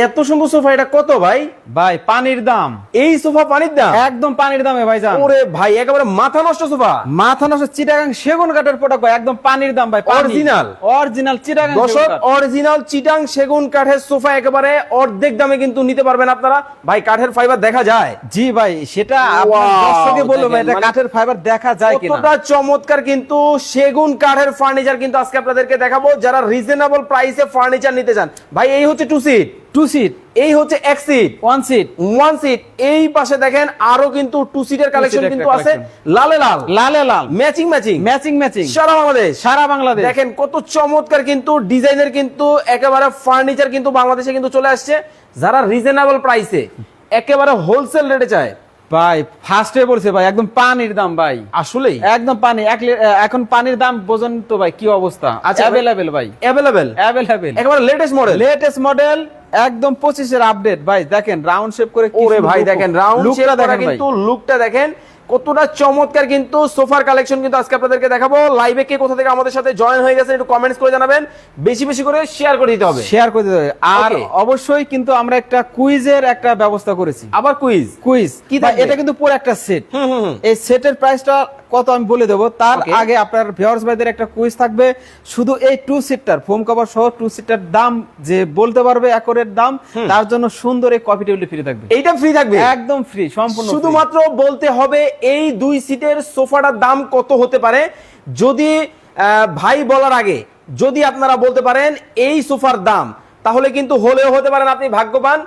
এত সুন্দর সোফা এটা কত ভাই? ভাই পানির দাম। এই সোফা পানির দাম? একদম পানির দামে ভাই যান ওরে ভাই একেবারে মাথা নষ্ট সোফা। মাথা নষ্ট চিটাগাং সেগুন কাঠের ভাই একদম পানির দাম ভাই অরিজিনাল। অরিজিনাল চিটাগাং দর্শক অরিজিনাল চিটাং সেগুন কাঠের সোফা একেবারে অর্ধেক দামে কিন্তু নিতে পারবেন আপনারা। ভাই কাঠের ফাইবার দেখা যায়। জি ভাই সেটা দর্শকে বলব ভাই, এটা মানে কাঠের ফাইবার দেখা যায় কিনা। কতটা চমৎকার কিন্তু সেগুন কাঠের ফার্নিচার কিন্তু আজকে আপনাদেরকে দেখাবো। যারা রিজনেবল প্রাইসে ফার্নিচার নিতে চান ভাই এই হচ্ছে টু সিট টু সিট এই হচ্ছে এক seat one seat one seat এই পাশে দেখেন আরও কিন্তু টু সিটের কালেকশন কিন্তু আছে। লালে লাল। লালে লাল। ম্যাচিং ম্যাচিং ম্যাচিং ম্যাচিং সারা বাংলাদেশ। সারা বাংলাদেশ। দেখেন কত চমৎকার কিন্তু ডিজাইনের কিন্তু একেবারে ফার্নিচার কিন্তু বাংলাদেশে কিন্তু চলে আসছে। যারা রিজনেবল প্রাইসে একেবারে হোলসেল রেটে চায়। ভাই ফার্স্টে বলছে ভাই একদম পানির দাম ভাই। আসলেই? একদম পানি এক এখন পানির দাম বোঝেন তো ভাই কি অবস্থা? আচ্ছা, অ্যাভেলেবেল ভাই। অ্যাভেলেবেল অ্যাভেলেবেল একেবারে লেটেস্ট মডেল লেটেস্ট মডেল একদম পঁচিশের আপডেট ভাই দেখেন রাউন্ড শেপ করে ওরে ভাই দেখেন রাউন্ড lookটা শেপ দেখেন কিন্তু লুকটা দেখেন কতটা চমৎকার কিন্তু সোফার কালেকশন কিন্তু আজকে আপনাদেরকে দেখাবো। লাইভে কে কোথা থেকে আমাদের সাথে জয়েন হয়ে গেছে একটু কমেন্টস করে জানাবেন। বেশি বেশি করে শেয়ার করে দিতে হবে। শেয়ার করে দিতে হবে। আর অবশ্যই কিন্তু আমরা একটা কুইজের একটা ব্যবস্থা করেছি। আবার কুইজ কুইজ কি এটা কিন্তু পুরো একটা সেট হুম হুম হুম। এই সেটের প্রাইসটা কত আমি বলে দেবো। তার আগে আপনার ভিউয়ার্স ভাইদের একটা কুইজ থাকবে। শুধু এই টু সিটার ফোম কভার সহ টু সিটার দাম যে বলতে পারবে একরের দাম তার জন্য সুন্দর এই কফি টেবিল ফ্রি থাকবে। এইটা ফ্রি থাকবে? একদম ফ্রি সম্পূর্ণ শুধুমাত্র বলতে হবে এই দুই সিটের সোফাটার দাম কত হতে পারে? যদি ভাই বলার আগে যদি আপনারা বলতে পারেন এই সোফার দাম তাহলে কিন্তু হলেও হতে পারেন আপনি ভাগ্যবান।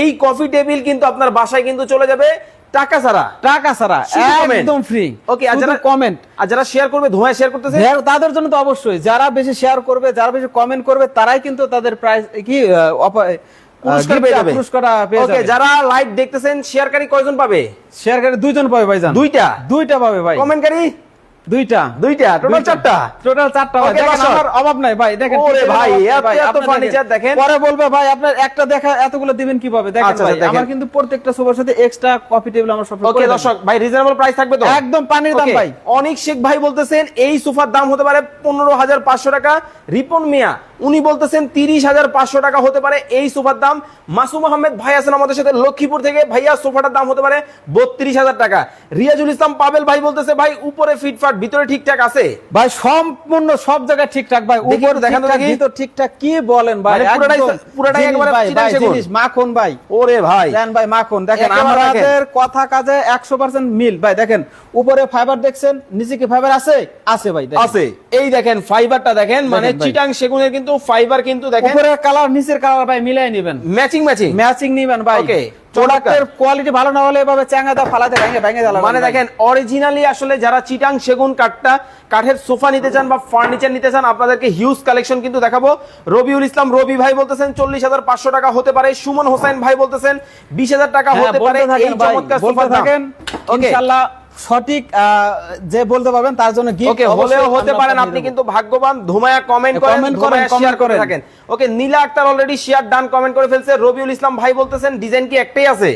এই কফি টেবিল কিন্তু আপনার বাসায় কিন্তু চলে যাবে। টাকা ছাড়া টাকা ছাড়া একদম ফ্রি ওকে আর যারা কমেন্ট আর যারা শেয়ার করবে ধোঁয়া শেয়ার করতেছে? তাদের জন্য তো অবশ্যই। যারা বেশি শেয়ার করবে যারা বেশি কমেন্ট করবে তারাই কিন্তু তাদের প্রাইস কি যারা লাইভ দেখতেছেন শেয়ারকারী কয়জন পাবে? শেয়ার করে দুইজন পাবে ভাইজান। দুইটা? দুইটা পাবে ভাই। কমেন্টকারী দুইটা। দুইটা টোটাল চারটা। টোটাল চারটা আমার অভাব নাই ভাই। দেখেন ওরে ভাই, এত আপনি দেখেন। পরে বলবে ভাই আপনার একটা দেখা এতগুলো দিবেন কীভাবে? দেখেন আচ্ছা, ভাই আচ্ছা, আমার কিন্তু প্রত্যেকটা সোফার সাথে এক্সট্রা কফি টেবিল আমার সব ওকে দর্শক ভাই রিজনেবল প্রাইস থাকবে তো? একদম পানির দাম ভাই। অনিক শেখ ভাই বলতেছেন এই সোফার দাম হতে পারে পনেরো হাজার পাঁচশো টাকা। রিপন মিয়া উনি বলতেছেন তিরিশ হাজার পাঁচশো টাকা হতে পারে এই সোফার দাম। মাসুম আহমেদ ভাই আছেন আমাদের সাথে লক্ষ্মীপুর থেকে। ভাইয়া সোফাটার দাম হতে পারে বত্রিশ হাজার টাকা। রিয়াজুল ইসলাম পাবেল ভাই বলতেছে ভাই উপরে ফিটফাট ভিতরে ঠিকঠাক আছে? ভাই সম্পূর্ণ সব জায়গায় ঠিকঠাক ভাই। উপর দেখান দেখি। ভিতর ঠিকঠাক কি বলেন ভাই? মানে পুরাটাই- পুরাটাই ভাই, সেগুন। জিনিস, মাখন ভাই। ওরে ভাই। দেন ভাই মাখন। দেখেন আমাদের কথা কাজে একশো পার্সেন্ট মিল। ভাই দেখেন উপরে ফাইবার দেখছেন নিচে কি ফাইবার আছে? আছে ভাই দেখেন। আছে। এই দেখেন ফাইবারটা দেখেন মানে চিটাং সেগুনের কিন্তু ফাইবার কিন্তু দেখেন। উপরের কালার নিচের কালার ভাই মিলাই নেবেন। ম্যাচিং ম্যাচিং ম্যাচিং নিবেন ভাই। Okay, প্রোডাক্টের কোয়ালিটি ভালো না হলে এভাবে চ্যাঙ্গাদা ফালাতে ভেঙে ভেঙে গেল মানে দেখেন অরিজিনালি আসলে যারা চিটাং সেগুন কাঠটা কাঠের সোফা নিতে চান বা ফার্নিচার নিতে চান আপনাদেরকে হিউজ কালেকশন কিন্তু দেখাবো। রবিউল ইসলাম রবি ভাই বলতেছেন চল্লিশ হাজার পাঁচশো টাকা হতে পারে। সুমন হোসেন ভাই বলতেছেন বিশ হাজার টাকা হ্যাঁ, হতে পারে। এই চমৎকার সোফা থাকেন। ওকে ইনশাআল্লাহ সঠিক যে বলতে পারবেন তার জন্য ওকে হলেও হতে পারেন আপনি কিন্তু ভাগ্যবান ধুমায়া কমেন্ট করেন Comment করেন, শেয়ার করে থাকেন। Okay Nila Akter already share done comment করে ফেলছে। রবিউল ইসলাম ভাই বলতেছেন ডিজাইন কি একটাই আছে?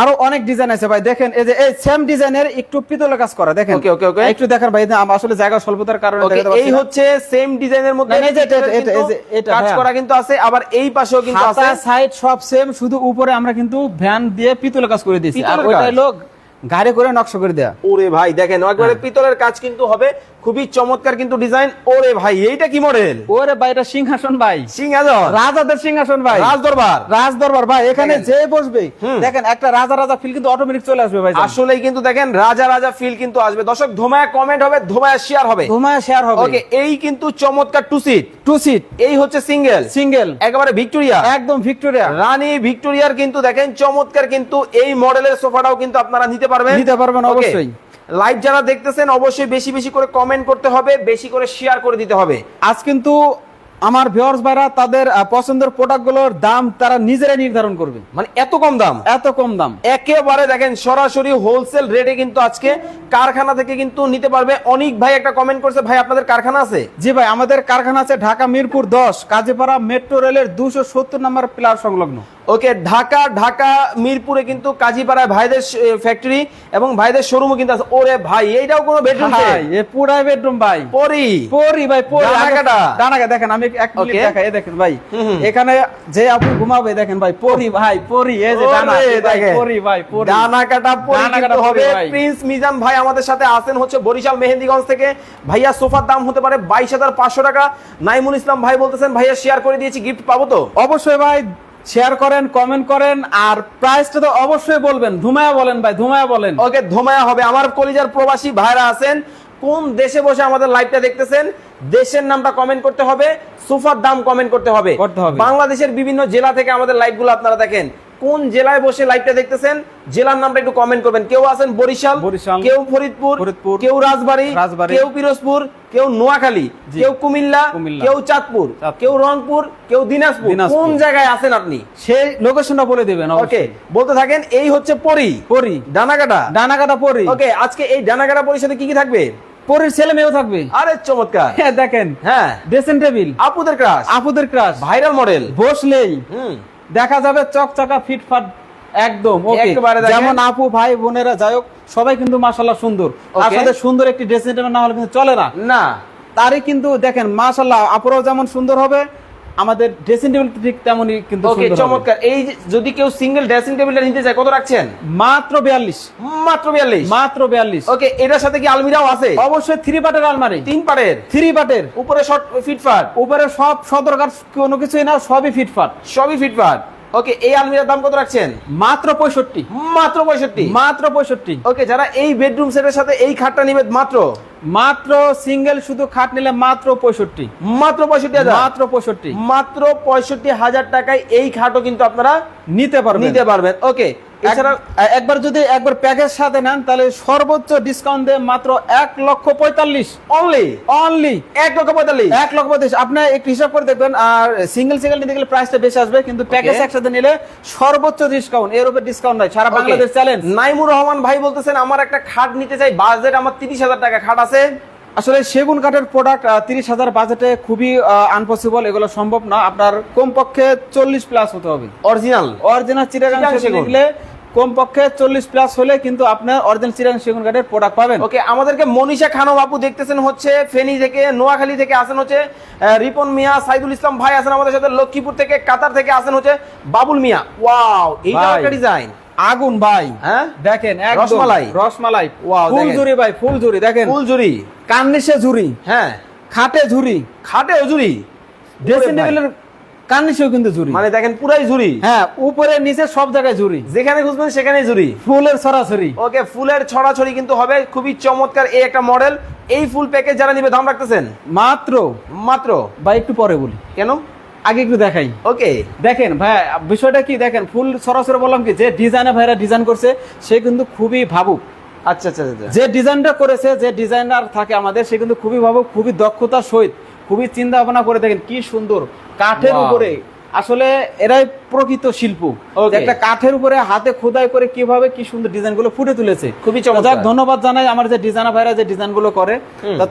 আরও অনেক ডিজাইন আছে ভাই। দেখেন এই যে এই সেম ডিজাইনের একটু পিতলের কাজ করা দেখেন। Okay, okay, okay. একটু দেখেন ভাই আমার আসলে জায়গা স্বল্পতার কারণে দেখাতে পারছি এই হচ্ছে সেম ডিজাইনের মধ্যে এই যে এটা, পিতলের এটা, এই যে এটা, কাজ করা কিন্তু আছে আবার এই পাশেও কিন্তু আছে। সাইড সব সেম শুধু উপরে আমরা কিন্তু ভ্যান দিয়ে পিতলের কাজ করে দিয়েছি। আর ওইটাই লোক গাড়ি করে নকশা করে দেয়া ওরে ভাই দেখেন। একবারে পিতলের কাজ কিন্তু হবে খুবই চমৎকার কিন্তু ডিজাইন। ওরে ভাই এইটা কি মডেল ওরে ভাই এটা সিংহাসন ভাই। সিংহাসন? রাজাদের সিংহাসন ভাই। রাজ দরবার রাজ দরবার ভাই এখানে যে বসবে দেখেন একটা রাজা রাজা ফিল কিন্তু অটোমেটিক চলে আসবে ভাই। আসলেই কিন্তু দেখেন রাজা রাজা ফিল কিন্তু আসবে। দর্শক ধোমায়া কমেন্ট হবে ধোমায়া শেয়ার হবে। ঘুমায় শেয়ার হবে। ওকে এই কিন্তু চমৎকার টু সিট টু সিট এই হচ্ছে সিঙ্গেল সিঙ্গেল একেবারে ভিক্টোরিয়া। একদম ভিক্টোরিয়া। রানী ভিক্টোরিয়ার কিন্তু দেখেন চমৎকার কিন্তু এই মডেলের সোফাটাও কিন্তু আপনারা নিতে পারবেন। নিতে পারবেন অবশ্যই। লাইভ যারা দেখতেছেন অবশ্যই বেশি বেশি করে কমেন্ট করতে হবে বেশি করে শেয়ার করে দিতে হবে। আজ কিন্তু আমার ভিউয়ার্স ভাইরা তাদের পছন্দের প্রোডাক্টগুলোর দাম তারা নিজেরাই নির্ধারণ করবে। মানে এত কম দাম? এত কম দাম। একেবারে দেখেন সরাসরি হোলসেল রেটে কিন্তু আজকে কারখানা থেকে কিন্তু নিতে পারবে। অনেক ভাই একটা কমেন্ট করছে ভাই আপনাদের কারখানা আছে? জি ভাই আমাদের কারখানা আছে ঢাকা মিরপুর দশ কাজীপাড়া মেট্রো রেলের দুশো সত্তর নম্বর প্লার সংলগ্ন। ওকে ঢাকা ঢাকা মিরপুরে কিন্তু কাজীপাড়ায় ভাইদের ফ্যাক্টরি এবং ভাইদের শোরুমও কিন্তু আছে। ওরে ভাই এইটাও কোনো বেডরুম ভাই এ পুরাই বেডরুম ভাই। পরি? পরি ভাই পরি। ডানাকাটা। ডানাকা দেখেন আমি এক মিনিট. দেখাই এই দেখেন ভাই। এখানে যে আপনি ঘুমাবে দেখেন ভাই পরি ভাই পরি এই যে ডানা দেখেন। পরি ভাই পরি। ডানা কাটা পরি কিন্তু হবে প্রিন্স মিজান ভাই আমাদের সাথে আছেন হচ্ছে বরিশাল মেহেন্দিগঞ্জ থেকে। ভাইয়া সোফার দাম হতে পারে বাইশ হাজার পাঁচশো টাকা। নাইমুল ইসলাম ভাই বলতেছেন ভাইয়া শেয়ার করে দিয়েছি গিফট পাবো তো? অবশ্যই ভাই শেয়ার করেন কমেন্ট করেন আর প্রাইসটা তো অবশ্যই বলবেন। ধুমায়া বলেন ভাই ধুমায়া বলেন। ওকে ধুমায়া হবে। আমার কলিজার প্রবাসী ভাইরা আছেন কোন দেশে বসে আমাদের লাইভটা দেখতেছেন দেশের নামটা কমেন্ট করতে হবে সোফার দাম কমেন্ট করতে হবে। করতে হবে। বাংলাদেশের বিভিন্ন জেলা থেকে আমাদের লাইভগুলো আপনারা দেখেন। কোন জেলায় বসে লাইভটা দেখতেছেন? জেলার নামটা একটু কমেন্ট করবেন। কেউ আছেন বরিশাল বরিশাল, কেউ ফরিদপুর ফরিদপুর, কেউ রাজবাড়ী রাজবাড়ী, কেউ পিরোজপুর কেউ নোয়াখালী কেউ কুমিল্লা কেউ চাঁদপুর কেউ রংপুর কেউ দিনাজপুর। দিনাজপুর। কোন জায়গায় আছেন আপনি? সেই লোকেশনটা বলে দিবেন ওকে বলতে থাকেন এই হচ্ছে পরি। পরি। ডানাকাটা। ডানাকাটা পরি। ওকে আজকে এই ডানাকাটা পরিষদে কি কি থাকবে? পরির ছেলে মেয়েও থাকবে। আরে চমৎকার। হ্যাঁ দেখেন। হ্যাঁ। ড্রেসিং টেবিল আপুদের ক্রাশ আপুদের ক্রাশ ভাইরাল মডেল বসলেই। হুম। দেখা যাবে চকচকা ফিটফাট একদম একেবারে যেমন আপু ভাই বোনেরা যাই হোক সবাই কিন্তু মাশাল্লাহ সুন্দর। আর সাথে সুন্দর একটি ড্রেসিং টেবিল না হলে কিন্তু চলে না। না। তারই কিন্তু দেখেন মাশাল্লাহ আপুরাও যেমন সুন্দর হবে আমাদের ড্রেসিং টেবিল ঠিক তেমনই কিন্তু ওকে চমৎকার। এই যদি কেউ সিঙ্গেল ড্রেসিং টেবিলটা নিতে চায় কত রাখছেন? মাত্র বিয়াল্লিশ। মাত্র বিয়াল্লিশ? মাত্র বিয়াল্লিশ। ওকে এটার সাথে কি আলমিরাও আছে? অবশ্যই থ্রি পাটের আলমারি। তিন পাটের থ্রি পাটের উপরে শর্ট ফিটফাট উপরে সব সদরকার কোনো কিছুই না সবই ফিটফাট সবই ফিটফাট ওকে এই আলমিরার দাম কত রাখছেন? মাত্র পঁয়ষট্টি। মাত্র পঁয়ষট্টি? মাত্র পঁয়ষট্টি। ওকে যারা এই বেডরুম সেটের সাথে এই খাটটা নিবে মাত্র? মাত্র সিঙ্গেল শুধু খাট নিলে মাত্র পঁয়ষট্টি। মাত্র পঁয়ষট্টি হাজার? মাত্র পঁয়ষট্টি। মাত্র পঁয়ষট্টি হাজার টাকায় এই খাটও কিন্তু আপনারা নিতে পারবেন। নিতে পারবেন। ওকে এছাড়া একবার যদি একবার প্যাকেজ সাথে নেন তাহলে সর্বোচ্চ ডিসকাউন্ট দেয় মাত্র এক লক্ষ পঁয়তাল্লিশ। অনলি অনলি এক লক্ষ পঁয়তাল্লিশ? এক লক্ষ পঁয়তাল্লিশ। আপনি একটু হিসাব করে দেখবেন আর সিঙ্গেল সিঙ্গেল নিতে গেলে প্রাইসটা বেশি আসবে কিন্তু প্যাকেজ একসাথে নিলে সর্বোচ্চ ডিসকাউন্ট এর উপর ডিসকাউন্ট নাই সারা বাংলাদেশ চ্যালেঞ্জ নাইমুর রহমান ভাই বলতেছেন আমার একটা খাট নিতে চাই বাজেট আমার তিরিশ হাজার টাকা খাট আছে। আসলে সেগুন কাঠের প্রোডাক্ট তিরিশ হাজার বাজেটে খুবই আনপসিবল এগুলো সম্ভব না। আপনার কমপক্ষে চল্লিশ প্লাস হতে হবে। অরিজিনাল অরিজিনাল চিটাগাং সেগুন। কমপক্ষে চল্লিশ প্লাস হলে কিন্তু আপনার অরিজিনাল চিটাগাং সেগুন কাঠের প্রোডাক্ট পাবেন। ওকে আমাদেরকে মনীষা খানম আপু দেখতেছেন হচ্ছে ফেনী থেকে নোয়াখালী থেকে আসেন হচ্ছে রিপন মিয়া সাইদুল ইসলাম ভাই আছেন আমাদের সাথে লক্ষ্মীপুর থেকে কাতার থেকে আসেন হচ্ছে বাবুল মিয়া। ওয়াও এইটা একটা ডিজাইন আগুন ভাই। হ্যাঁ? দেখেন রসমালাই। রসমালাই। Wow, ফুল ঝুরি ভাই ফুল ঝুরি দেখেন। ফুল জুরি কান্নিসে ঝুরি। হ্যাঁ। খাটে ঝুরি। খাটে জুরি ড্রেসিং টেবিলের কান্নিসেও কিন্তু ঝুরি। মানে দেখেন পুরাই জুরি হ্যাঁ উপরে নিচে সব জায়গায় ঝুরি। যেখানে খুঁজবেন সেখানেই জুরি ফুলের সরাসরি ওকে ফুলের ছড়াছড়ি কিন্তু হবে খুবই চমৎকার এই একটা মডেল। এই ফুল প্যাকেজ যারা নিবে দাম রাখতেছেন? মাত্র। মাত্র। বা একটু পরে বলি। কেন? আগে একটু দেখাই। ওকে দেখেন ভাই বিষয়টা কি দেখেন ফুল সরাসরি বললাম কি যে ডিজাইনে ভাইরা ডিজাইন করছে সে কিন্তু খুবই ভাবুক। আচ্ছা আচ্ছা আচ্ছা। যে ডিজাইনটা করেছে যে ডিজাইনার থাকে আমাদের সে কিন্তু খুবই ভাবুক খুবই দক্ষতা সহিত খুবই চিন্তা ভাবনা করে দেখেন কি সুন্দর কাঠের উপরে আসলে এরাই প্রকৃত শিল্প। একটা কাঠের উপরে হাতে খোদাই করে কীভাবে কি সুন্দর ডিজাইনগুলো ফুটে তুলেছে। খুবই চমৎকার। ধন্যবাদ জানাই আমার যে ডিজাইনার ভাইরা যে ডিজাইনগুলো করে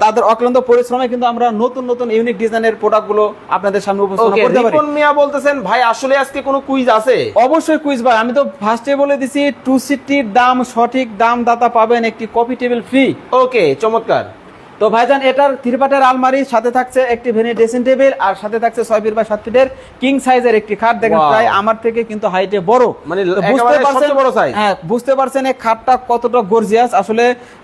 তাদের অক্লান্ত পরিশ্রমে কিন্তু আমরা নতুন নতুন ইউনিক ডিজাইনের প্রোডাক্টগুলো আপনাদের সামনে উপস্থাপন করতে পারি। রিপন মিয়া বলতেছেন ভাই আসলে আজকে কোনো কুইজ আছে? অবশ্যই কুইজ ভাই আমি তো ফার্স্টে বলে দিছি টু সিটির দাম সঠিক দাম দাতা পাবেন একটি কপি টেবিল ফ্রি ওকে চমৎকার। তো ভাইজান এটার থ্রিপাটের আলমারি সাথে থাকছে একটি ভেনি ড্রেসিং টেবিল আর সাথে থাকছে ছয় ফিট বা সাত ফিটের কিং সাইজের একটি খাট। দেখেন প্রায় আমার থেকে কিন্তু হাইটে বড়। মানে তো একেবারে সবচেয়ে বড় size। হ্যাঁ বুঝতে পারছেন এই খাটটা কতটা গর্জিয়াস আসলে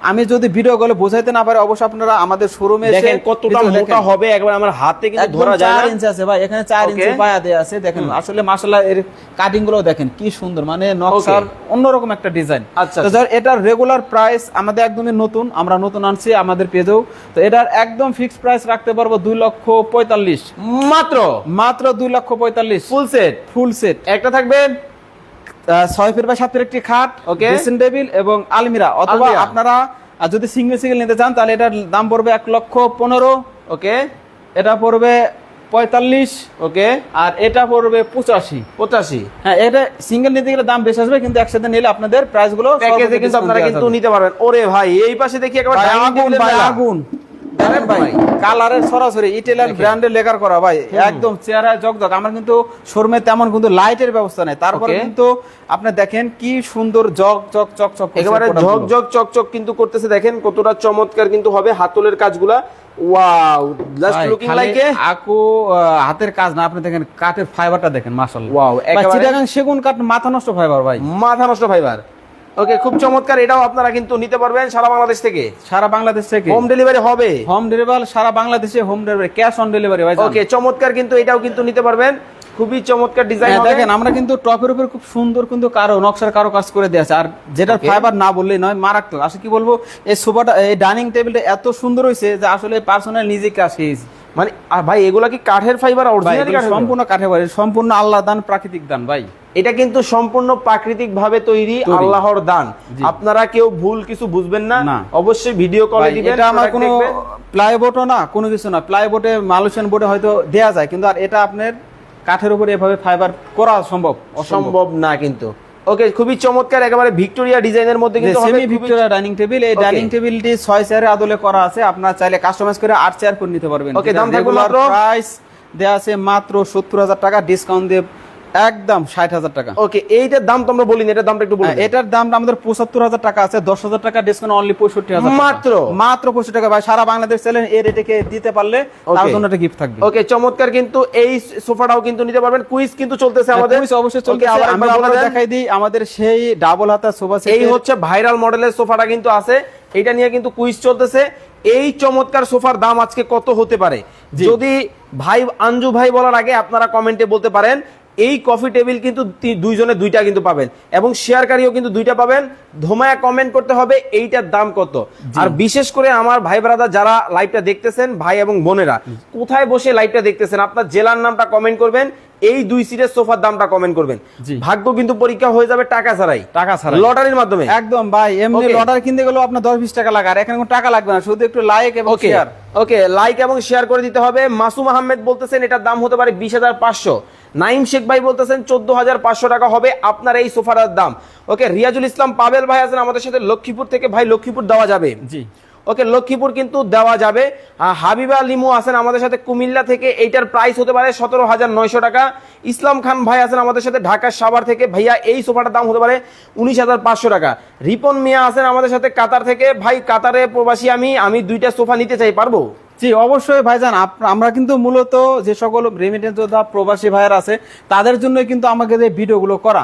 আমি যদি ভিডিও গুলো বোঝাইতে না পারি অবশ্যই আপনারা আমাদের শোরুমে দেখেন কতটা মোটা হবে একবার আমার হাতে কিন্তু ধরা যায় চার না ইঞ্চি আছে ভাই এখানে চার Okay. ইঞ্চি পায়া দেয়া আছে দেখেন। আসলে মাসাল্লাহ এর কাটিংগুলো দেখেন কি সুন্দর। মানে নকশার অন্যরকম একটা ডিজাইন আচ্ছা, তো যার এটার রেগুলার প্রাইস আমাদের একদমই নতুন। আমরা নতুন আনছি আমাদের পেজেও তো এটার একদম ফিক্স প্রাইস রাখতে পারব দুই লক্ষ পঁয়তাল্লিশ। মাত্র? মাত্র দুই লক্ষ পঁয়তাল্লিশ। ফুল সেট ফুল সেট একটা থাকবে ছয় ফিট বা সাত ফিট একটি খাট ওকে টেবিল এবং আলমিরা। অথবা আপনারা যদি সিঙ্গেল সিঙ্গেল নিতে চান তাহলে এটার দাম পড়বে এক লক্ষ পনেরো। ওকে এটা পড়বে পঁয়তাল্লিশ ওকে? আর এটা পড়বে পঁচাশি। পঁচাশি। হ্যাঁ এটা সিঙ্গেল নিতে গেলে দাম বেশি আসবে কিন্তু একসাথে নিলে আপনাদের প্রাইসগুলো প্যাকেজে কিন্তু আপনারা কিন্তু নিতে পারবেন। ওরে ভাই এই পাশে দেখি একবার আগুন। আগুন। ভাই কালারের সরাসরি ইটালিয়ান ব্র্যান্ডের লেকার করা ভাই। একদম চেহারায় জগজগ আমার কিন্তু শোরুমে তেমন কিন্তু লাইটের ব্যবস্থা নেই। তারপরে কিন্তু আপনি দেখেন কি সুন্দর জগ জগ চক চক একেবারে product গুলো। ঝকঝক চকচক কিন্তু করতেছে। দেখেন কতটা চমৎকার কিন্তু হবে হাতলের কাজগুলা। Wow just looking like a আকু হাতের কাজ না আপনি দেখেন কাঠের ফাইবারটা দেখেন মাশাআল্লাহ। ভাই, একেবারে- চিটাগাং সেগুন কাঠ মাথা নষ্ট ফাইবার ভাই। মাথা নষ্ট ফাইবার ওকে খুব চমৎকার এটাও আপনারা কিন্তু নিতে পারবেন সারা বাংলাদেশ থেকে। সারা বাংলাদেশ থেকে। হোম ডেলিভারি হবে। হোম ডেলিভারি সারা বাংলাদেশে home delivery cash on delivery ভাই ওকে চমৎকার কিন্তু এটাও কিন্তু নিতে পারবেন। খুবই চমৎকার ডিজাইন হ্যাঁ, দেখেন আমরা কিন্তু টপের উপর খুব সুন্দর কিন্তু কারও নকশার কারও কাজ করে দিয়েছে আর যেটা. ফাইবার না বললেই নয় মারাত্মক। আসলে কি বলব এই সোফাটা এই ডাইনিং টেবিলটা এত সুন্দর হয়েছে যে আসলে পার্সোনাল নিজে কাজ খেয়েছি মানে ভাই এগুলা কি কাঠের ফাইবার অরিজিনাল কাঠের সম্পূর্ণ কাঠে বাড়ি সম্পূর্ণ আল্লাহ দান প্রাকৃতিক দান ভাই। এটা কিন্তু সম্পূর্ণ প্রাকৃতিক ভাবে তৈরি। আল্লাহর দান। আপনারা কেউ ভুল কিছু বুঝবেন না। অবশ্যই ভিডিও কলে দিবেন এটা আমার কোনো প্লাইবোর্ডও না কোনো কিছু না। প্লাইবোর্ডে মালুশন বোর্ডে হয়তো দেয়া যায় কিন্তু আর এটা আপনার কাঠের উপরে এভাবে ফাইবার করা সম্ভব অসম্ভব। না কিন্তু। ওকে খুবই চমৎকার একেবারে ভিক্টোরিয়া ডিজাইনের মধ্যে কিন্তু সেমি ভিক্টোরিয়া ডাইনিং টেবিল এই ডাইনিং টেবিলটি 6 চেয়ারে আদলে করা আছে আপনারা চাইলে কাস্টমাইজ করে 8 চেয়ার করে নিতে পারবেন ওকে দাম থাকবে মাত্র? প্রাইস দেয়া আছে মাত্র সত্তর হাজার টাকা ডিসকাউন্ট দিয়ে একদম ষাট হাজার টাকা। ওকে এইটার দাম তোমরা বলিনি এটার দামটা একটু বলুন হ্যাঁ, এটার দামটা আমাদের পঁচাত্তর হাজার টাকা আছে দশ হাজার টাকা ডিসকাউন্ট অনলি পঁয়ষট্টি হাজার মাত্র? মাত্র পঁয়ষট্টি টাকা ভাই সারা বাংলাদেশ এই রেটে দিতে পারলে তার জন্য একটা গিফট থাকবে। ওকে চমৎকার কিন্তু এই সোফাটাও কিন্তু নিতে পারবেন। কুইজ কিন্তু চলতেছে আমাদের। Quiz অবশ্যই আমি বলে দেন। দেখাই দিই আমাদের সেই ডাবল হাতা সোফা এই হচ্ছে ভাইরাল মডেলের সোফাটা কিন্তু আছে। এটা নিয়ে কিন্তু কুইজ চলতেছে। এই চমৎকার সোফার দাম আজকে কত হতে পারে। যদি ভাই আঞ্জু ভাই বলার আগে আপনারা কমেন্টে বলতে পারেন এই কফি টেবিল কিন্তু দুইজনে দুইটা কিন্তু পাবেন। এবং শেয়ারকারীও কিন্তু দুইটা পাবেন। ধোমায়া কমেন্ট করতে হবে এইটার দাম কত। আর বিশেষ করে আমার ভাই ব্রাদার যারা লাইভটা দেখতেছেন ভাই এবং বোনেরা কোথায় বসে লাইভটা দেখতেছেন আপনার জেলার নামটা কমেন্ট করবেন এই দুই সিটের সোফার দামটা কমেন্ট করবেন। ভাগ্য কিন্তু পরীক্ষা হয়ে যাবে টাকা ছাড়াই। টাকা ছাড়া লটারির মাধ্যমে। একদম ভাই এমনি লটারি কিনতে গেলেও আপনার দশ বিশ টাকা লাগে আর এখানে কোনো টাকা লাগবে না শুধু একটু লাইক এবং শেয়ার ওকে লাইক এবং শেয়ার করে দিতে হবে। মাসুম আহমেদ বলতেছেন এটার দাম হতে পারে বিশ হাজার পাঁচশো। নাইম শেখ ভাই বলতেছেন চোদ্দ হাজার পাঁচশো টাকা হবে আপনার এই সোফাটার দাম। ওকে রিয়াজুল ইসলাম পাবেল ভাই আছেন আমাদের সাথে লক্ষ্মীপুর থেকে ভাই লক্ষ্মীপুর দেওয়া যাবে। জি। ওকে লক্ষ্মীপুর কিন্তু দেওয়া যাবে। হাবিবা লিমু আছেন আমাদের সাথে কুমিল্লা থেকে এইটার প্রাইস হতে পারে সতেরো হাজার নয়শো টাকা। ইসলাম খান ভাই আছেন আমাদের সাথে ঢাকার সাভার থেকে ভাইয়া এই সোফাটার দাম হতে পারে উনিশ হাজার পাঁচশো টাকা। রিপন মিয়া আছেন আমাদের সাথে কাতার থেকে। ভাই কাতারে প্রবাসী আমি আমি দুইটা সোফা নিতে চাই পারব? জি অবশ্যই ভাইজান আমরা কিন্তু মূলত যে সকল রেমিটেন্স যোদ্ধা প্রবাসী ভাইয়ের আছে তাদের জন্যই কিন্তু আমাকে এই ভিডিওগুলো করা.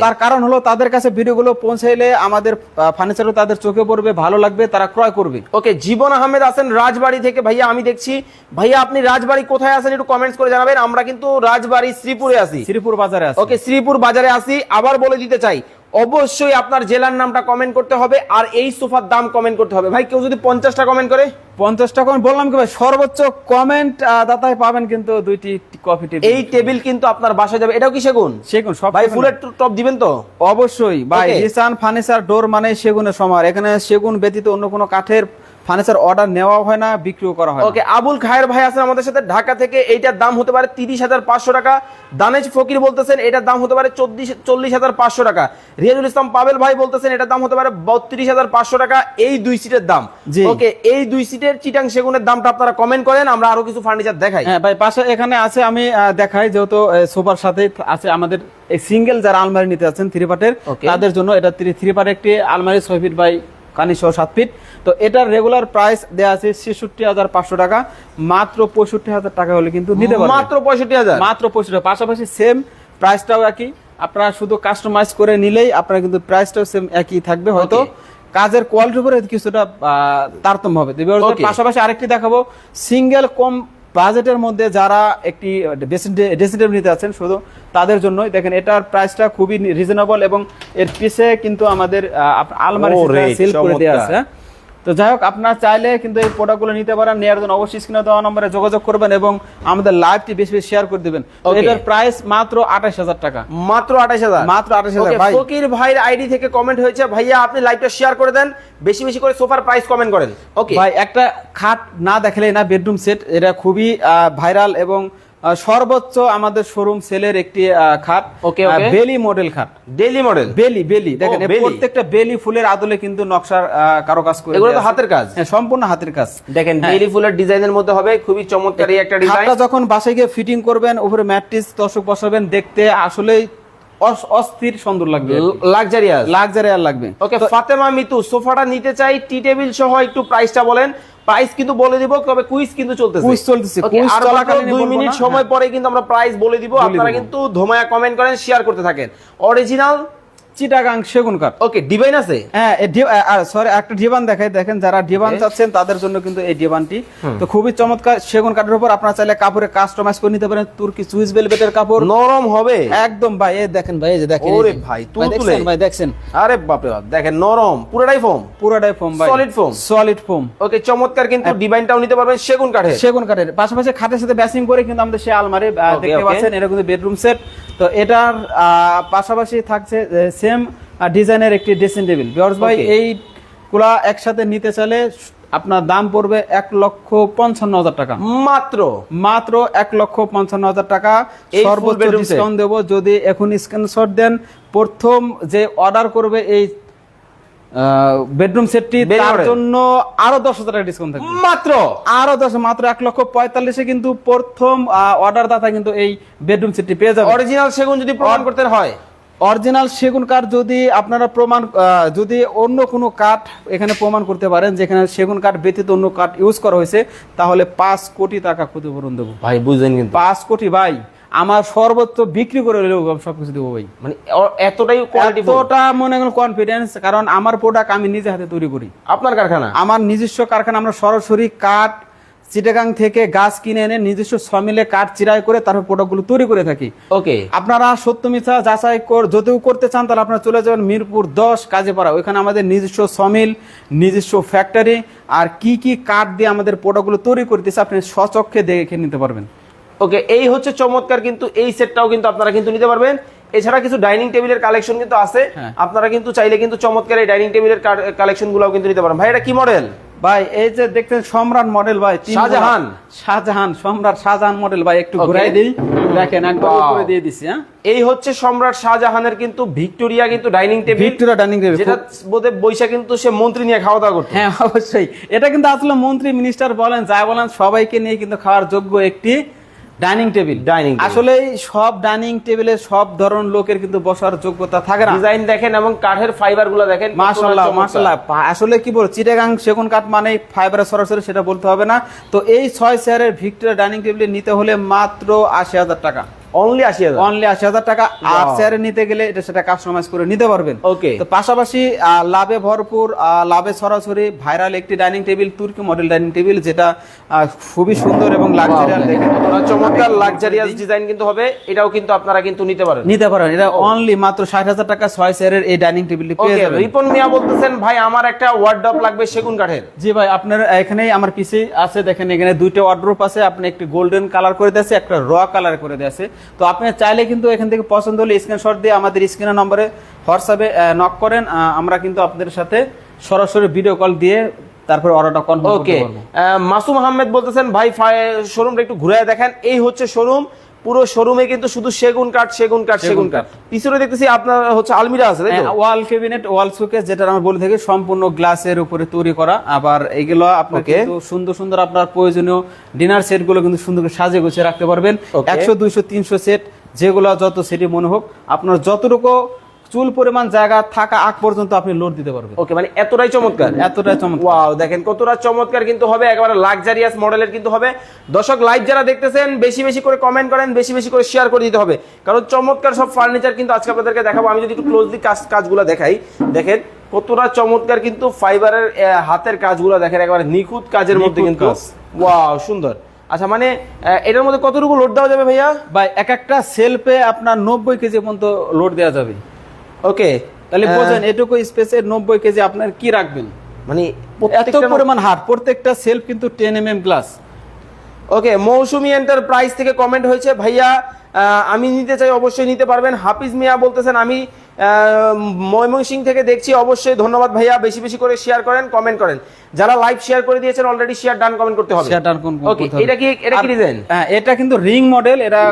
তার- কারণ হলো তাদের কাছে ভিডিওগুলো পৌঁছাইলে আমাদের ফার্নিচারও তাদের চোখে পড়বে ভালো লাগবে তারা ক্রয় করবে। ওকে জীবন আহমেদ আছেন রাজবাড়ি থেকে। ভাইয়া আমি দেখছি ভাইয়া আপনি রাজবাড়ি কোথায় আছেন একটু কমেন্টস করে জানাবেন। আমরা কিন্তু রাজবাড়ি শ্রীপুরে আছি। শ্রীপুর বাজারে আছে। ওকে শ্রীপুর বাজারে আসি আবার বলে দিতে চাই অবশ্যই আপনার জেলার নামটা কমেন্ট করতে হবে আর এই সোফার দাম কমেন্ট করতে হবে। ভাই কেউ যদি পঞ্চাশটা কমেন্ট করে? পঞ্চাশটা কমেন্ট বললাম কি ভাই? সর্বোচ্চ কমেন্ট দাতায় পাবেন কিন্তু দুইটি কফি টেবিল এই টেবিল কিন্তু আপনার বাসায় যাবে। এটাও কি সেগুন? সেগুন সব ভাই ফুলের টপ দিবেন তো? অবশ্যই। ভাই. রিসান ফার্নিচার ডোর মানে সেগুনের সমার এখানে সেগুন ব্যতীত অন্য কোনো কাঠের ফার্নিচার অর্ডার নেওয়া হয় না বিক্রিও করা হয় ওকে আবুল খায়ের ভাই আছেন আমাদের সাথে। ঢাকা থেকে এইটার দাম হতে পারে তিরিশ হাজার পাঁচশো টাকা। দানেজ ফকির বলতেছেন এটার দাম হতে পারে চব্বিশ চল্লিশ হাজার পাঁচশো টাকা। রিয়াজুল ইসলাম পাবেল ভাই বলতেছেন এটার দাম হতে পারে বত্রিশ হাজার পাঁচশো টাকা। এই দুই সিটের দাম। ওকে এই দুই সিটের চিটাং সেগুনের দামটা আপনারা কমেন্ট করেন আমরা আরও কিছু ফার্নিচার দেখাই। হ্যাঁ ভাই পাশে এখানে আছে আমি দেখাই যেহেতু সোফার সাথে আছে আমাদের সিঙ্গেল যারা আলমারি নিতে আছেন থ্রি পার্টের তাদের জন্য এটা থ্রি পার্ট একটি আলমারি ছয় ফিট বাই কানি সহ সাত ফিট তো এটার রেগুলার প্রাইস দেওয়া আছে ছেষট্টি হাজার পাঁচশো টাকা। মাত্র পঁয়ষট্টি হাজার টাকা হলে কিন্তু নিতে পারবেন মাত্র পঁয়ষট্টি হাজার? মাত্র পঁয়ষট্টি। পাশাপাশি সেম প্রাইসটাও একই। আপনারা শুধু কাস্টমাইজ করে নিলেই আপনারা কিন্তু প্রাইসটাও সেম একই থাকবে হয়তো। কাজের কোয়ালিটির উপরে কিছুটা তারতম্য হবে. পাশাপাশি আরেকটি দেখাবো। সিঙ্গেল কম বাজেটের মধ্যে যারা একটি টেবিল নিতে আছেন শুধু তাদের জন্যই দেখেন এটার প্রাইসটা খুবই রিজনেবল এবং এর পিছে কিন্তু আমাদের আলমারি সিল করে দেওয়া আছে? তো যাই হোক আপনার চাইলে কিন্তু এই প্রোডাক্টগুলো নিতে পারেন নেওয়ার জন্য অবশ্যই স্ক্রিনে দেওয়া নম্বরে যোগাযোগ করবেন এবং আমাদের লাইভটি বেশি বেশি শেয়ার করে দিবেন। এটার প্রাইস মাত্র আঠাশ হাজার টাকা। মাত্র আঠাশ হাজার? মাত্র 28,000 Okay, ভাই। ফকির ভাইয়ের আইডি থেকে কমেন্ট হয়েছে ভাইয়া আপনি লাইভটা শেয়ার করে দেন বেশি বেশি করে সোফার প্রাইস কমেন্ট করেন। ওকে ভাই একটা খাট না দেখলে না বেডরুম সেট এটা খুবই ভাইরাল এবং সর্বোচ্চ আমাদের শোরুম সেলের একটি খাট। okay. বেলি মডেল খাট। ডেইলি মডেল বেলি বেলি দেখেন বেলি। প্রত্যেকটা বেলি ফুলের আদলে কিন্তু নকশার কারও কাজ করে এগুলো তো হাতের কাজ। হ্যাঁ সম্পূর্ণ হাতের কাজ। দেখেন হ্যাঁ। বেলি ফুলের ডিজাইনের মধ্যে হবে খুবই চমৎকার একটা ডিজাইন যখন বাসায় গিয়ে ফিটিং করবেন উপরে ম্যাট্রিক্স দর্শক বসাবেন দেখতে আসলেই অস- অস্থির সুন্দর লাগবে। লাক্সারিয়াস লাক্সারি আর লাগবে। ওকে ফাতেমা মিতু সোফাটা নিতে চাই টি টেবিল সহ একটু প্রাইসটা বলেন। প্রাইস কিন্তু বলে দিব তবে কুইজ কিন্তু চলতেছে। কুইজ চলতেছে, আর মাত্র দুই মিনিট সময় পরে কিন্তু আমরা প্রাইস বলে দিব আপনারা কিন্তু ধোমায়া কমেন্ট করেন শেয়ার করতে থাকেন। অরিজিনাল চিটাগাং সেগুন কাঠ ওকে ডিভাইন আছে? হ্যাঁ সরি একটা ডিবান দেখাই দেখেন যারা ডিবান চাচ্ছেন তাদের জন্য কিন্তু এই ডিবানটি তো খুবই চমৎকার সেগুন কাঠের উপর আপনারা চাইলে কাপড়ে কাস্টমাইজ করে নিতে পারেন তুর্কি সুইস কাপড়। নরম হবে? একদম ভাই এই দেখেন ভাই এই যে দেখেন ওরে ভাই, ভাই তুলতুলে। ভাই দেখছেন। আরে বাপরে বাপ দেখেন নরম পুরোটাই ফোম পুরোটাই ফোম ভাই। Solid foam? Solid foam okay চমৎকার কিন্তু ডিভাইনটাও নিতে পারবেন সেগুন কাঠের সেগুন কাঠের পাশাপাশি খাটের সাথে ব্যাসিং করে কিন্তু আমাদের সে আলমারি দেখতে পাচ্ছেন এটা কিন্তু বেডরুম সেট তো এটার পাশাপাশি থাকছে সেম ডিজাইনের একটি ড্রেসিং টেবিল বিয়ার্স ভাই এই কুলা একসাথে নিতে চাইলে আপনার দাম পড়বে এক লক্ষ পঞ্চান্ন হাজার টাকা। মাত্র? মাত্র এক লক্ষ পঞ্চান্ন হাজার টাকা। সর্বোচ্চ ডিসকাউন্ট দেবো। যদি এখন স্ক্রিনশট দেন প্রথম যে অর্ডার করবে এই বেডরুম সেটটি তার জন্য আরও দশ হাজার টাকা ডিসকাউন্ট থাকবে। মাত্র? আরও দশ মাত্র এক লক্ষ পঁয়তাল্লিশে কিন্তু প্রথম অর্ডার দাতা কিন্তু এই বেডরুম সেটটি পেয়ে যাবে। অরিজিনাল সেগুন যদি প্রমাণ করতে হয়? অরিজিনাল সেগুন কাঠ যদি আপনারা প্রমাণ যদি অন্য কোনো কাঠ এখানে প্রমাণ করতে পারেন যেখানে সেগুন কাঠ ব্যতীত অন্য কাঠ ইউজ করা হয়েছে তাহলে পাঁচ কোটি টাকা ক্ষতিপূরণ দেবো। ভাই বুঝলেন কিন্তু। পাঁচ কোটি ভাই। আমার সর্বোচ্চ বিক্রি করে হলেও সবকিছু দেবো ভাই। মানে এতটাই কোয়ালিটি এতটা মনে করেন কনফিডেন্স কারণ আমার প্রোডাক্ট আমি নিজে হাতে তৈরি করি। আপনার কারখানা? আমার নিজস্ব কারখানা আমরা সরাসরি কাঠ চিটাগাং থেকে গাছ কিনে এনে নিজস্ব সমিলে কাঠ চিরাই করে তারপর প্রোডাক্টগুলো তৈরি করে থাকি। ওকে। আপনারা সত্য মিথ্যা যাচাই কর যদিও করতে চান তাহলে আপনারা চলে যাবেন মিরপুর দশ কাজেপাড়া। ওইখানে আমাদের নিজস্ব সমিল নিজস্ব ফ্যাক্টরি আর কি কি কাঠ দিয়ে আমাদের প্রোডাক্টগুলো তৈরি করতেছে আপনি স্বচক্ষে দেখে নিতে পারবেন। ওকে এই হচ্ছে চমৎকার কিন্তু এই সেটটাও কিন্তু আপনারা কিন্তু নিতে পারবেন। এছাড়া কিছু ডাইনিং টেবিলের কালেকশন কিন্তু আছে। হ্যাঁ। আপনারা কিন্তু চাইলে কিন্তু চমৎকার এই ডাইনিং টেবিলের কালেকশন গুলাও কিন্তু নিতে পারেন। ভাই এটা কি মডেল ভাই এই যে দেখতেন সম্রাট মডেল ভাই শাহজাহান। শাহজাহান সম্রাট শাহজাহান মডেল ভাই একটু ঘুরাই দিই। দেখেন একবার উপরে দিয়ে দিছি হ্যাঁ। এই হচ্ছে সম্রাট শাহজাহানের কিন্তু ভিক্টোরিয়া কিন্তু dining table. Victoria dining table যেটা বোধে বৈশা কিন্তু সে মন্ত্রী নিয়ে খাওয়া দাওয়া করতো। হ্যাঁ অবশ্যই। এটা কিন্তু আসলে মন্ত্রী মিনিস্টার বলেন যা বলেন সবাইকে নিয়ে কিন্তু খাওয়ার যোগ্য একটি ডাইনিং টেবিল। ডাইনিং। আসলে সব ডাইনিং টেবিলে সব ধরনের লোকের কিন্তু বসার যোগ্যতা থাকে না। ডিজাইন দেখেন এবং কাঠের ফাইবারগুলো দেখেন মাশাল্লাহ চমৎকার। আসলে কি বল চিটাগাং সেগুন কাঠ মানে ফাইবারের সরাসরি সেটা বলতে হবে না। তো এই ছয় চেয়ারের ভিক্টোরিয়া ডাইনিং টেবিলে নিতে হলে মাত্র আশি হাজার টাকা। অনলি আশি হাজার। অনলি আশি হাজার টাকা। আট চেয়ারে নিতে গেলে এটা সেটা কাস্টমাইজ করে নিতে পারবেন। Okay. তো পাশাপাশি লাভে ভরপুর লাভে সরাসরি ভাইরাল একটি ডাইনিং টেবিল তুর্কি মডেল ডাইনিং টেবিল যেটা খুবই সুন্দর এবং লাক্সারিয়াল দেখেন চমৎকার লাক্সারিয়াস ডিজাইন কিন্তু হবে। এটাও কিন্তু আপনারা কিন্তু নিতে পারেন। নিতে পারেন। এটা অনলি মাত্র ষাট হাজার টাকা ছয় চেয়ারের এই ডাইনিং টেবিলটি পেয়ে যাবেন। রিপন মিয়া বলতেছেন ভাই আমার একটা ওয়ার্ডরোব লাগবে সেগুন কাঠের। জি ভাই আপনার এখানেই আমার পিছে আছে। দেখেন এখানে দুইটা ওয়ার্ড্রোপ আছে। আপনি একটি গোল্ডেন কালার করে দিয়েছে একটা র কালার করে দিয়েছে। তো আপনি চাইলে কিন্তু এখান থেকে পছন্দ হলে স্ক্রিনশট দিয়ে আমাদের স্ক্রিনের নম্বরে হোয়াটসঅ্যাপে নক করেন আহ, আমরা কিন্তু আপনাদের সাথে সরাসরি ভিডিও কল দিয়ে তারপর অর্ডারটা কনফার্ম ওকে মাসুম আহমেদ বলতেছেন ভাই শোরুমটা একটু ঘুরে দেখেন। এই হচ্ছে শোরুম পুরো শোরুমে কিন্তু শুধু সেগুন কাঠ সেগুন কাঠ সেগুন কাঠ। পিছনে দেখতেছি আপনার হচ্ছে আলমিরা আছে তাই তো? ওয়াল ক্যাবিনেট ওয়াল শোকেস যেটা আমরা বলে থাকি সম্পূর্ণ গ্লাসের উপরে তৈরি করা। আবার এগুলো আপনাকে সুন্দর সুন্দর আপনার প্রয়োজনীয় ডিনার সেটগুলো কিন্তু সুন্দর করে সাজিয়ে গুছিয়ে রাখতে পারবেন. একশো দুইশো তিনশো সেট যেগুলো যত সেটি মনে হোক আপনার যতটুকু চুল পরিমাণ জায়গা থাকা আগ পর্যন্ত আপনি লোড দিতে পারবেন। ওকে মানে এতটাই চমৎকার? এতটাই চমৎকার। ওয়াও দেখেন কতটা চমৎকার কিন্তু হবে একেবারে লাক্সারিয়াস মডেলের কিন্তু হবে। দর্শক লাইভ যারা দেখতেছেন বেশি বেশি করে কমেন্ট করেন বেশি বেশি করে শেয়ার করে দিতে হবে। কারণ চমৎকার সব ফার্নিচার কিন্তু আজকে আপনাদেরকে দেখাবো। আমি যদি একটু ক্লোজলি কাজ কাজগুলো দেখাই দেখেন কতটা চমৎকার কিন্তু ফাইবারের হাতের কাজগুলো দেখেন একেবারে নিখুঁত কাজের মধ্যে কিন্তু। ওয়াও সুন্দর। আচ্ছা মানে এটার মধ্যে কতটুকু লোড দেওয়া যাবে ভাইয়া? বা এক একটা সেলফে আপনার নব্বই কেজি পর্যন্ত লোড দেওয়া যাবে। ওকে তাহলে বোঝেন এটুকু স্পেসের নব্বই কেজি আপনার কি রাখবেন? মানে এত পরিমাণ হাট প্রত্যেকটা সেলফ কিন্তু ten M M glass okay Mousumi enterprise থেকে কমেন্ট হয়েছে। ভাইয়া আহ, আমি নিতে চাই অবশ্যই নিতে পারবেন। হাফিজ মিয়া বলতেছেন আমি ময়মনসিং থেকে দেখছি অবশ্যই ধন্যবাদ ভাইয়া। বেশি বেশি করে শেয়ার করেন কমেন্ট করেন। যারা লাইভ শেয়ার করে দিয়েছেন অলরেডি শেয়ার ডান কমেন্ট করতে হবে। কোন কোন ওকে এটা কি এটা কি ডিজাইন হ্যাঁ এটা কিন্তু রিং মডেল এটা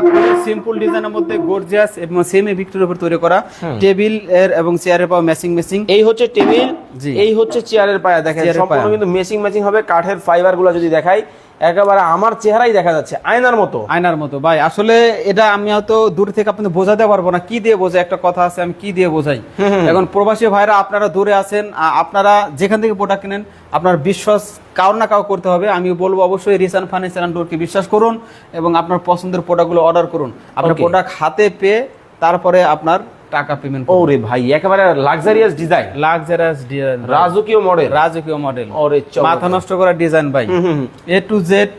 সিম্পল ডিজাইনের মধ্যে গর্জিয়াস এবং সেমি ভিক্টরের উপর তৈরি করা। টেবিলের এবং চেয়ারের পাওয়া ম্যাচিং ম্যাচিং এই হচ্ছে টেবিল। এই হচ্ছে চেয়ারের পায়া। দেখেন সম্পূর্ণ। কিন্তু মেসিং ম্যাচিং হবে। কাঠের ফাইবারগুলো যদি দেখাই একেবারে আমার চেহারাই দেখা যাচ্ছে আয়নার মতো। আয়নার মতো। ভাই আসলে এটা আমি হয়তো দূর থেকে আপনাদের বোঝাতে পারব না। কি দিয়ে বোঝাই একটা কথা আছে আমি কি দিয়ে বোঝাই? এখন প্রবাসী ভাইরা আপনারা দূরে আছেন আপনারা যেখান থেকে প্রোডাক্ট কিনেন আপনার বিশ্বাস কারও না কাউ করতে হবে। আমি বলব অবশ্যই রিসান ফার্নিচার অ্যান্ড ডোরকে বিশ্বাস করুন এবং আপনার পছন্দের প্রোডাক্টগুলো অর্ডার করুন। আপনার প্রোডাক্ট হাতে পেয়ে তারপরে আপনার টাকা পেমেন্ট ওরে ভাই একেবারে লাক্সারিয়াস ডিজাইন লাক্সারিয়াস ডিজাইন রাজকীয় মডেল রাজকীয় মডেল ওরে মাথা নষ্ট করা ডিজাইন ভাই। A to Z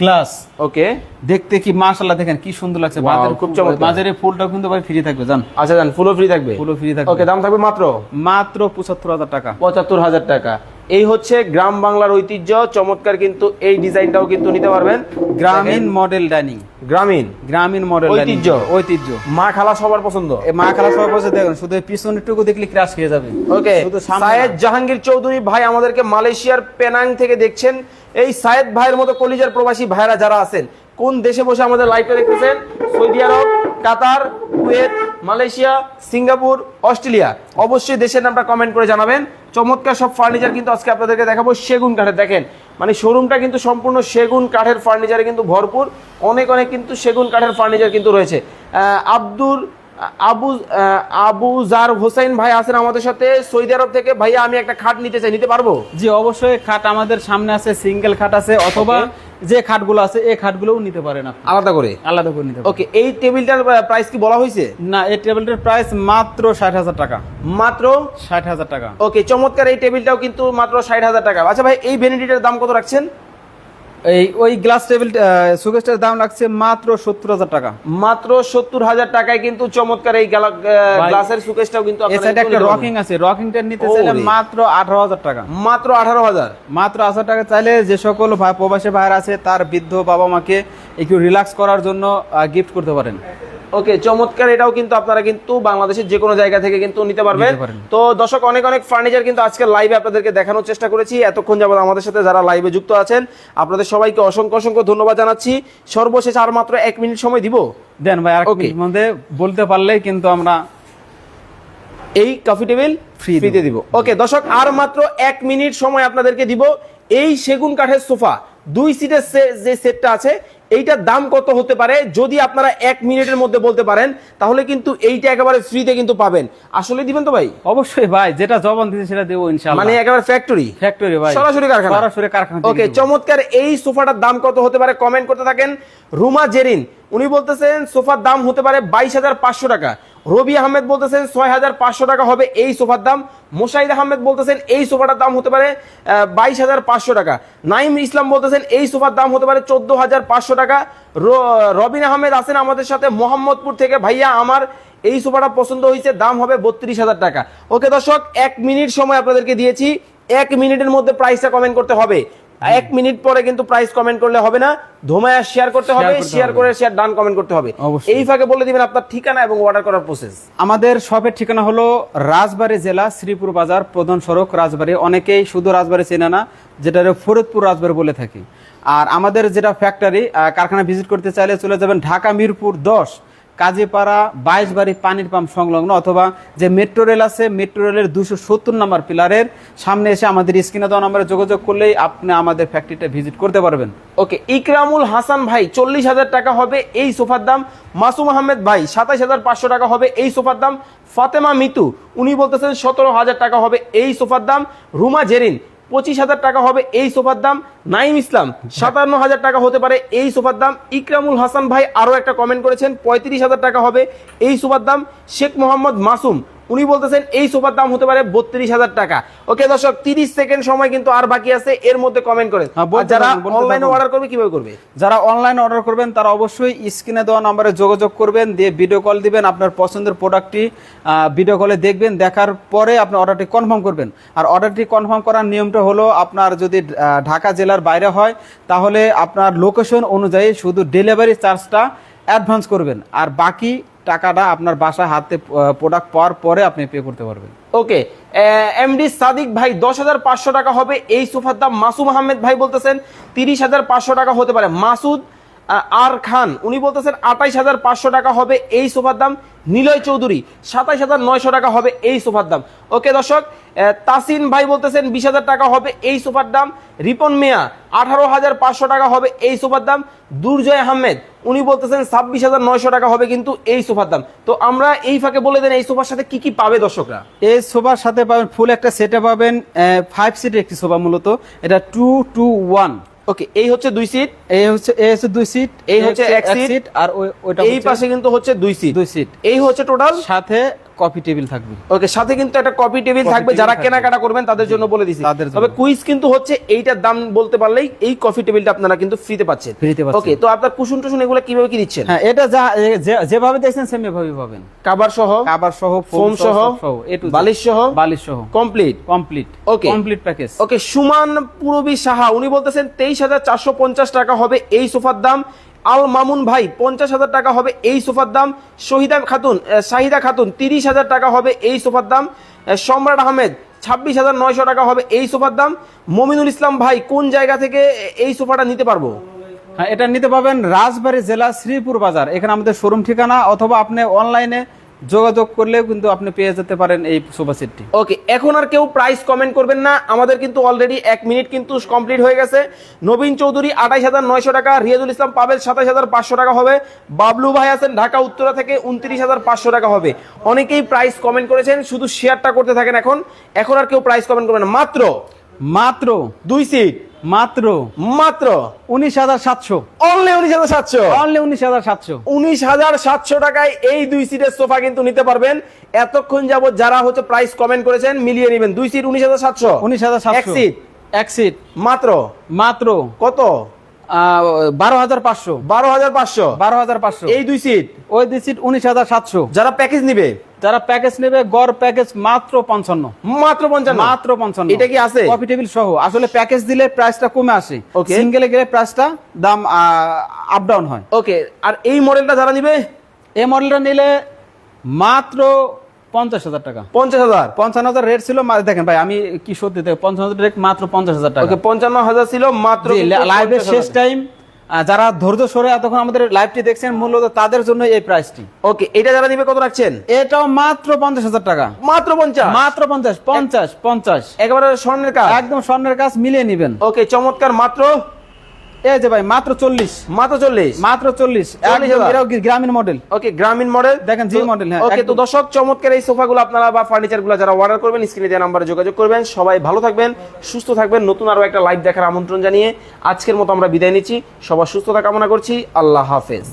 glass okay. দেখতে কি মাশাআল্লাহ দেখেন কি সুন্দর লাগছে। বাজারে খুব চমৎকার। ফুলটাও কিন্তু ভাই ফ্রি থাকবে জান? আচ্ছা জান ফুলও ফ্রি থাকবে? ফুলও ফ্রি থাকবে। ওকে দাম থাকবে মাত্র? মাত্র পঁচাত্তর হাজার টাকা। পঁচাত্তর হাজার টাকা। এই হচ্ছে গ্রাম বাংলার ঐতিহ্য। চমৎকার কিন্তু এই ডিজাইনটাও কিন্তু নিতে পারবেন। গ্রামীণ মডেল ডাইনিং গ্রামীণ? গ্রামীণ মডেল ঐতিহ্য। ঐতিহ্য। মা খালা সবার পছন্দ? মা খালা সবাই বসে দেখেন শুধু পিছনেরটুকু দেখলে ক্রাশ খেয়ে যাবে। ওকে সায়েদ জাহাঙ্গীর চৌধুরী ভাই আমাদেরকে মালয়েশিয়ার পেনাং থেকে দেখছেন। এই সায়েদ ভাইয়ের মতো কলিজার প্রবাসী ভাইরা যারা আছেন কোন দেশে বসে আমাদের লাইভটা দেখতেছেন? সৌদি আরব Qatar Kuwait Malaysia Singapore Australia. অবশ্যই দেশের নামটা কমেন্ট করে জানাবেন। চমৎকার সব ফার্নিচার কিন্তু আজকে আপনাদেরকে দেখাবো সেগুন কাঠের। দেখেন মানে শোরুমটা কিন্তু সম্পূর্ণ সেগুন কাঠের ফার্নিচারে কিন্তু ভরপুর। অনেক অনেক কিন্তু সেগুন কাঠের ফার্নিচার কিন্তু রয়েছে। আব্দুর আবু আবু জার হোসেন ভাই আছেন আমাদের সাথে। সৌদি আরব থেকে ভাইয়া আমি একটা খাট নিতে চাই নিতে পারব? জি অবশ্যই। খাট আমাদের সামনে আছে সিঙ্গেল খাট আছে অথবা যে খাটগুলো আছে এই খাটগুলোও নিতে পারেন আপনি। আলাদা করে? আলাদা করে নিতে ওকে এই টেবিলটার প্রাইস কি বলা হয়েছে? না এই টেবিলটার প্রাইস মাত্র ষাট হাজার টাকা। মাত্র? ষাট হাজার টাকা। ওকে চমৎকার এই টেবিলটাও কিন্তু মাত্র ষাট হাজার টাকা। আচ্ছা ভাই এই ভ্যানিটিটার দাম কত রাখছেন? এই ওই গ্লাস টেবিল সুকেসটার দাম লাগছে মাত্র সত্তর হাজার টাকা। মাত্র সত্তর হাজার টাকায় কিন্তু চমৎকার এই গ্লাসের সুকেশটাও কিন্তু আপনারা একটা রকিং আছে। রকিংটা নিতে চাইলে মাত্র আঠারো হাজার টাকা। মাত্র আঠারো হাজার। মাত্র হাজার টাকা চাইলে যে সকল প্রবাসী ভাইয়ের আছে তার বৃদ্ধ বাবা মাকে একটু রিল্যাক্স করার জন্য গিফট করতে পারেন। ওকে চমৎকার এটাও কিন্তু আপনারা কিন্তু বাংলাদেশের যে কোনো জায়গা থেকে কিন্তু নিতে পারবেন। তো দর্শক অনেক অনেক ফার্নিচার কিন্তু আজকে লাইভে আপনাদেরকে দেখানোর চেষ্টা করেছি। এতক্ষণ যাবত আমাদের সাথে যারা লাইভে যুক্ত আছেন আপনাদের সবাইকে অসংখ্য অসংখ্য ধন্যবাদ জানাচ্ছি। সর্বশেষ আর মাত্র এক মিনিট সময় দিব? দেন ভাই আর. মধ্যে বলতে পারলেই কিন্তু আমরা এই কফি টেবিল। ফ্রিতে দিব। ওকে দর্শক আর মাত্র এক মিনিট সময় আপনাদেরকে দিব। এই সেগুন কাঠের সোফা দুই সিটের যে সেটটা আছে এইটার দাম কত হতে পারে? যদি আপনারা এক মিনিটের মধ্যে বলতে পারেন তাহলে কিন্তু এইটা একেবারে ফ্রিতে কিন্তু পাবেন। আসলে দিবেন তো ভাই? অবশ্যই ভাই যেটা জবান দিতে সেটা দেবো ইনশাআল্লাহ। মানে একেবারে ফ্যাক্টরি ফ্যাক্টরি ভাই। সরাসরি কারখানা? সরাসরি কারখানা ওকে চমৎকার এই সোফাটার দাম কত হতে পারে? কমেন্ট করতে থাকেন। রুমা জেরিন উনি বলতেছেন, সোফার দাম হতে পারে বাইশ হাজার পাঁচশো টাকা। রবি আহমেদ বলতেছেন, ছয় হাজার পাঁচশো টাকা হবে এই সোফার দাম। মোশাইদ আহমেদ বলতেছেন, এই সোফাটার দাম হতে পারে বাইশ হাজার পাঁচশো টাকা। নাইম ইসলাম বলতেছেন, এই সোফার দাম হতে পারে চোদ্দ হাজার পাঁচশো টাকা। রবিন আহমেদ আছেন আমাদের সাথে, মোহাম্মদপুর থেকে, ভাইয়া, আমার এই সোফাটা পছন্দ হয়েছে, দাম হবে বত্রিশ হাজার টাকা। ওকে দর্শক, এক মিনিট সময় আপনাদেরকে দিয়েছি। এক মিনিটের মধ্যে প্রাইসটা কমেন্ট করতে হবে। এক মিনিট পরে কিন্তু প্রাইস কমেন্ট করলে হবে না। ধোমায়া শেয়ার করতে হবে শেয়ার করে শেয়ার ডান কমেন্ট করতে হবে। এই ফাঁকে বলে দিবেন আপনার ঠিকানা এবং অর্ডার করার প্রসেস আমাদের শপের ঠিকানা হলো রাজবাড়ী জেলা শ্রীপুর বাজার প্রধান সড়ক রাজবাড়ী। অনেকেই শুধু রাজবাড়ী চেনে না যেটা ফরিদপুর রাজবাড়ী বলে থাকি। আর আমাদের যেটা ফ্যাক্টরি কারখানা ভিজিট করতে চাইলে চলে যাবেন ঢাকা মিরপুর দশ। কাজীপাড়া বাইশ বাড়ি পানির পাম্প সংলগ্ন অথবা যে মেট্রো রেল আছে, মেট্রো রেলের দুশো সত্তর নম্বর পিলারের সামনে এসে আমাদের স্ক্রিনে দেওয়া নম্বরে যোগাযোগ করলেই আপনি আমাদের ফ্যাক্টরিটা ভিজিট করতে পারবেন। ওকে, ইকরামুল হাসান ভাই, চল্লিশ হাজার টাকা হবে এই সোফার দাম। মাসুম আহমেদ ভাই সাতাশ হাজার পাঁচশো টাকা হবে এই সোফার দাম। ফাতেমা মিতু, উনি বলতেছেন সতেরো হাজার টাকা হবে এই সোফার দাম। রুমা জেরিন পঁচিশ হাজার টাকা হবে এই সোফার দাম। নাইম ইসলাম, সাতান্ন হাজার টাকা হতে পারে এই সোফার দাম। ইকরামুল হাসান ভাই আরও একটা কমেন্ট করেছেন, পঁয়ত্রিশ হাজার টাকা হবে এই সোফার দাম। শেখ মোহাম্মদ মাসুম উনি বলতেছেন এই সোফার দাম হতে পারে বত্রিশ হাজার টাকা। ওকে দর্শক তিরিশ সেকেন্ড সময় কিন্তু আর বাকি আছে এর মধ্যে কমেন্ট করেন হ্যাঁ, যারা অনলাইনে অর্ডার করবে কীভাবে করবে? যারা অনলাইন অর্ডার করবেন তারা অবশ্যই স্ক্রিনে দেওয়া নম্বরে যোগাযোগ করবেন দিয়ে ভিডিও কল দিবেন আপনার পছন্দের প্রোডাক্টটি ভিডিও কলে দেখবেন দেখার পরে আপনি অর্ডারটি কনফার্ম করবেন। আর অর্ডারটি কনফার্ম করার নিয়মটা হলো আপনার যদি ঢাকা জেলার বাইরে হয় তাহলে আপনার লোকেশন অনুযায়ী শুধু ডেলিভারি চার্জটা অ্যাডভান্স করবেন। আর বাকি টাকাটা আপনার বাসায় হাতে প্রোডাক্ট পাওয়ার পরে আপনি পে করতে পারবেন। ওকে এমডি সাদিক ভাই, দশ হাজার পাঁচশো টাকা হবে। এই সোফার দাম মাসুম আহমেদ ভাই বলতেছেন, তিরিশ হাজার পাঁচশো টাকা হতে পারে। মাসুদ আর খান, উনি বলতেছেন আটাইশ হাজার পাঁচশো টাকা হবে। এই সোফার দাম নিলয় চৌধুরী, সাতাইশ হাজার নয়শো টাকা হবে এই সোফার দাম। ওকে, দর্শক তাসিন ভাই বলতেছেন বিশ হাজার টাকা হবে এই সোফার দাম। রিপন মিয়া, আঠারো হাজার পাঁচশো টাকা হবে এই সোফার দাম। দুর্জয় আহমেদ, উনি বলতেছেন ছাব্বিশ হাজার নয়শো টাকা হবে কিন্তু এই সোফার দাম। তো আমরা এই ফাঁকে বলে দেন এই সোফার সাথে কি কি পাবে দর্শকরা? এই সোফার সাথে পাবেন ফুল একটা সেটে পাবেন ফাইভ সিটের একটি সোফা মূলত। এটা টু টু ওয়ান ওকে এই হচ্ছে দুই সিট এই হচ্ছে এই হচ্ছে দুই সিট এই হচ্ছে এক সিট, আর ওই- ওইটা এই পাশে কিন্তু হচ্ছে দুই সিট দুই সিট এই হচ্ছে টোটাল সাথে কফি টেবিল থাকবে। ওকে সাথে কিন্তু একটা কপি টেবিল থাকবে যারা কেনাকাটা করবেন তাদের জন্য বলে দিছি। তবে কুইজ কিন্তু হচ্ছে এইটার দাম বলতে পারলেই এই কফি টেবিলটা আপনারা কিন্তু ফ্রিতে পাচ্ছেন। ফ্রিতে পাচ্ছেন। ওকে তো আপনার কুশন টুসুন এগুলো কীভাবে কি দিচ্ছেন? হ্যাঁ এটা যা যেভাবে দেখছেন সেম এভাবেই পাবেন। কাবার সহ কাবার সহ ফোম সহ বালিশ সহ বালিশ সহ। Complete complete Okay. Complete package okay Suman Purabi Saha উনি বলতেছেন তেইশ হাজার চারশো পঞ্চাশ টাকা হবে এই সোফার দাম। আল মামুন ভাই, পঞ্চাশ হাজার টাকা হবে এই সোফার দাম। শহীদা খাতুন শাহিদা খাতুন, তিরিশ হাজার টাকা হবে এই সোফার দাম। সম্রাট আহমেদ, ছাব্বিশ হাজার নয়শো টাকা হবে এই সোফার দাম। মমিনুল ইসলাম ভাই, কোন জায়গা থেকে এই সোফাটা নিতে পারব? হ্যাঁ এটা নিতে পাবেন রাজবাড়ী জেলা শ্রীপুর বাজার। এখানে আমাদের শোরুম ঠিকানা, অথবা আপনি অনলাইনে যোগাযোগ করলেও কিন্তু আপনি পেয়ে যেতে পারেন এই সোফা সেটটি। ওকে এখন আর কেউ প্রাইস কমেন্ট করবেন না। আমাদের কিন্তু অলরেডি এক মিনিট কিন্তু কমপ্লিট হয়ে গেছে। নবীন চৌধুরী আঠাইশ হাজার নয়শো টাকা রিয়াজুল ইসলাম পাবেল সাতাইশ হাজার পাঁচশো টাকা হবে। বাবলু ভাই আছেন ঢাকা উত্তরা থেকে উনত্রিশ হাজার পাঁচশো টাকা হবে। অনেকেই প্রাইস কমেন্ট করেছেন শুধু শেয়ারটা করতে থাকেন এখন। এখন আর কেউ প্রাইস কমেন্ট করবেন না। মাত্র মাত্র দুই সিট মাত্র মাত্র উনিশ হাজার সাতশো। অনলি উনিশ হাজার সাতশো। অনলি উনিশ হাজার সাতশো। উনিশ হাজার সাতশো টাকায় এই দুই সিটের সোফা কিন্তু নিতে পারবেন। এতক্ষণ যাবত যারা হচ্ছে প্রাইস কমেন্ট করেছেন মিলিয়ে নেবেন। দুই সিট উনিশ হাজার সাতশো। উনিশ হাজার এক সিট এক সিট মাত্র? মাত্র। কত? বারো হাজার পাঁচশো। বারো হাজার পাঁচশো। বারো হাজার পাঁচশো। এই দুই সিট ওই দুই সিট উনিশ হাজার সাতশো। যারা প্যাকেজ নিবে যারা প্যাকেজ নেবে গড় প্যাকেজ মাত্র পঞ্চান্ন। মাত্র পঞ্চান্ন? মাত্র পঞ্চান্ন। এটা কি আছে? কফি টেবিল সহ। আসলে প্যাকেজ দিলে প্রাইসটা কমে আসে. সিঙ্গেলে গেলে প্রাইসটা দাম আপ ডাউন হয়। ওকে আর এই মডেলটা যারা নিবে? এই মডেলটা নিলে মাত্র পঞ্চাশ হাজার টাকা। পঞ্চাশ হাজার? পঞ্চান্ন হাজার রেট ছিল দেখেন ভাই আমি কি সত্যি পঞ্চান্ন হাজার রেট মাত্র পঞ্চাশ হাজার টাকা। পঞ্চান্ন হাজার ছিল মাত্র লাইভের 50,000 শেষ টাইম যারা ধৈর্য সরে এতক্ষণ আমাদের লাইভটি দেখছেন মূলত তাদের জন্য এই প্রাইসটি ওকে এটা যারা নিবে কত রাখছেন? এটাও মাত্র পঞ্চাশ হাজার টাকা। মাত্র পঞ্চাশ? মাত্র পঞ্চাশ পঞ্চাশ পঞ্চাশ। একেবারে স্বর্ণের কাজ? একদম স্বর্ণের কাজ মিলিয়ে নিবেন। ওকে চমৎকার মাত্র এই যে ভাই মাত্র চল্লিশ। মাত্র চল্লিশ? মাত্র চল্লিশ। 40,000 একদম এটাও গ্রামীণ মডেল ওকে গ্রামীণ মডেল দেখেন, জি মডেল হ্যাঁ, ওকে তো। দর্শক চমৎকার এই সোফাগুলো আপনারা বা ফার্নিচারগুলো যারা অর্ডার করবেন স্ক্রিনে দেওয়া নাম্বারে যোগাযোগ করবেন। সবাই ভালো থাকবেন সুস্থ থাকবেন। নতুন আরও একটা লাইভ দেখার আমন্ত্রণ জানিয়ে আজকের মতো আমরা বিদায় নিচ্ছি। সবার সুস্থতা কামনা করছি। আল্লাহ হাফেজ।